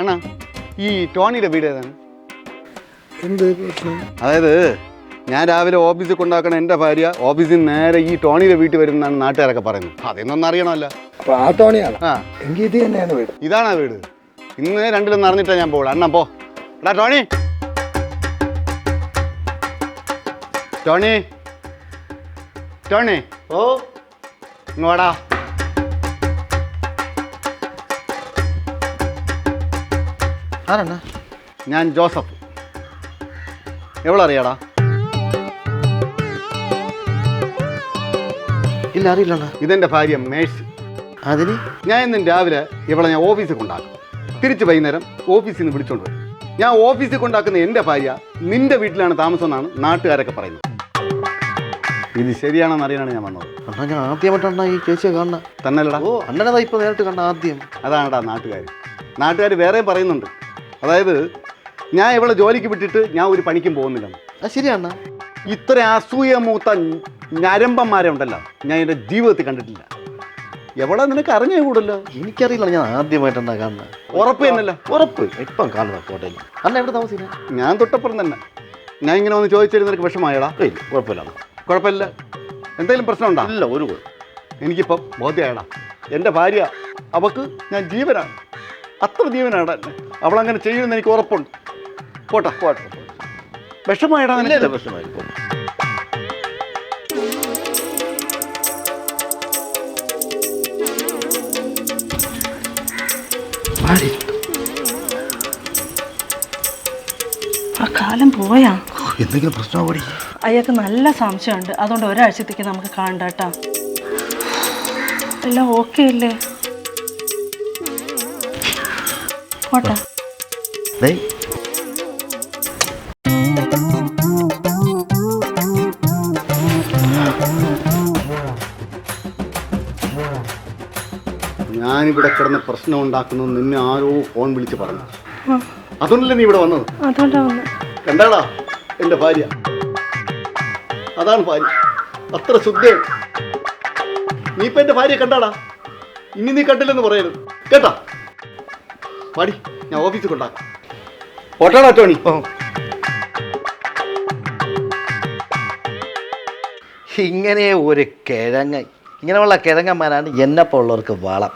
അണ്ണാ ഈ ടോണിയുടെ വീട് ഏതാണ്? എന്ത് പ്രശ്നം? അതായത് ഞാൻ രാവിലെ ഓഫീസിൽ കൊണ്ടാക്കണ എന്റെ ഭാര്യ ഓഫീസിൽ നിന്ന് നേരെ ഈ ടോണിയുടെ വീട്ടിൽ വരുന്നതാണ് നാട്ടുകാരൊക്കെ പറയുന്നത്. അതെന്നൊന്നും അറിയണമല്ലോ. അപ്പൊ ആ ടോണിയാണ്? ആ. എങ്കിൽ ഇത് തന്നെയാണ് വീട്. ഇതാണ് ആ വീട്. ഇന്ന് രണ്ടിലൊന്നും അറിഞ്ഞിട്ടാ ഞാൻ പോകുള്ളൂ അണ്ണാ പോ. എടാ ടോണി. ടോണി. ടോണി. ഓ. ഇങ്ങോടാ ആരാണ്? ഞാൻ ജോസഫ്. എവളറിയാടാ? ഇല്ല അറിയില്ലണ്ണ ഇതെന്റെ ഭാര്യ മേഴ്സ്. അതിന്? ഞാൻ ഇന്നും രാവിലെ ഇവളെ ഞാൻ ഓഫീസിൽ കൊണ്ടാക്കും. തിരിച്ച് വൈകുന്നേരം ഓഫീസിൽ നിന്ന് വിളിച്ചോണ്ട് വരും. ഞാൻ ഓഫീസിൽ കൊണ്ടാക്കുന്ന എന്റെ ഭാര്യ നിന്റെ വീട്ടിലാണ് താമസം എന്നാണ് നാട്ടുകാരൊക്കെ പറയുന്നത്. ഇത് ശരിയാണെന്ന് അറിയാനാണ് ഞാൻ വന്നത്. അണ്ണാ ഞാൻ ആദ്യമായിട്ടാണ് ഈ ചേച്ചിയെ കാണുന്നത്. തന്നല്ലടാ ഓ അണ്ണനതാ ഇപ്പൊ നേരിട്ട് കണ്ട ആദ്യം. അതാണടാ നാട്ടുകാർ നാട്ടുകാർ വേറെയും പറയുന്നുണ്ട്. അതായത് ഞാൻ ഇവളെ ജോലിക്ക് വിട്ടിട്ട് ഞാൻ ഒരു പണിക്കും പോകുന്നില്ല. അത് ശരിയാണ് ഇത്ര അസൂയ മൂത്ത ഞരമ്പന്മാരെ ഉണ്ടല്ലോ. ഞാൻ എന്റെ ജീവിതത്തിൽ കണ്ടിട്ടില്ല. എവിടെ നിനക്ക് അറിഞ്ഞേ കൂടല്ലോ? എനിക്കറിയില്ല ഞാൻ ആദ്യമായിട്ടാണ് കാണുന്നത് ഉറപ്പ് തന്നെയല്ലോ. ഉറപ്പ്. ഇപ്പം കാണുന്ന കോട്ടയിൽ. അല്ല എവിടെ താമസിക്കുന്നത് ഞാൻ തൊട്ടപ്പുറം തന്നെ. ഞാൻ ഇങ്ങനെ ഒന്ന് ചോദിച്ചിരുന്ന നിനക്ക് വിഷമായടാ ഇല്ല കുഴപ്പമില്ല കുഴപ്പമില്ല. എന്തെങ്കിലും പ്രശ്നമുണ്ടോ ഇല്ല ഒരു എനിക്കിപ്പം ബോധ്യമായടാ എന്റെ ഭാര്യ അവക്ക് ഞാൻ ജീവനാണ്. അത്ര ജീവനാണ് അവളങ്ങനെ ചെയ്യുമെന്ന് എനിക്ക് ഉറപ്പുണ്ട്. പോട്ടെ പോട്ടെ. വിഷമായടാ ഇല്ല ഇല്ല ആ കാലം പോയാ? എന്തെങ്കിലും പ്രശ്നമാവടി അയാൾക്ക് നല്ല സംശയമുണ്ട്. അതുകൊണ്ട് ഒരാഴ്ചത്തേക്ക് നമുക്ക് കാണണ്ട കേട്ടോ. എല്ലാം ഓക്കെ അല്ലേ? പോട്ടെ. ഞാനിവിടെ കിടന്ന് പ്രശ്നം ഉണ്ടാക്കുന്നു നിന്നെ ആരോ ഫോൺ വിളിച്ച് പറഞ്ഞു. അതുകൊണ്ടല്ലേ നീ ഇവിടെ വന്നത്? അതുകൊണ്ടാ വന്നത് കണ്ടാടാ എന്റെ ഭാര്യ? അതാണ് ഭാര്യ. അത്ര ശുദ്ധയാണ് നീ ഇപ്പൊ എന്റെ ഭാര്യ കണ്ടാടാ? ഇനി നീ കണ്ടില്ലെന്ന് പറയരുത്. കേട്ടാ? പാടി ഞാൻ ഓഫീസിൽ കൊണ്ടാക്കാം. ഓട്ടാടാ ടോണി. ഇങ്ങനെ ഒരു കിഴങ്ങ് ഇങ്ങനെയുള്ള കിഴങ്ങന്മാരാണ് എന്നെപ്പോലുള്ളവർക്ക് വളം.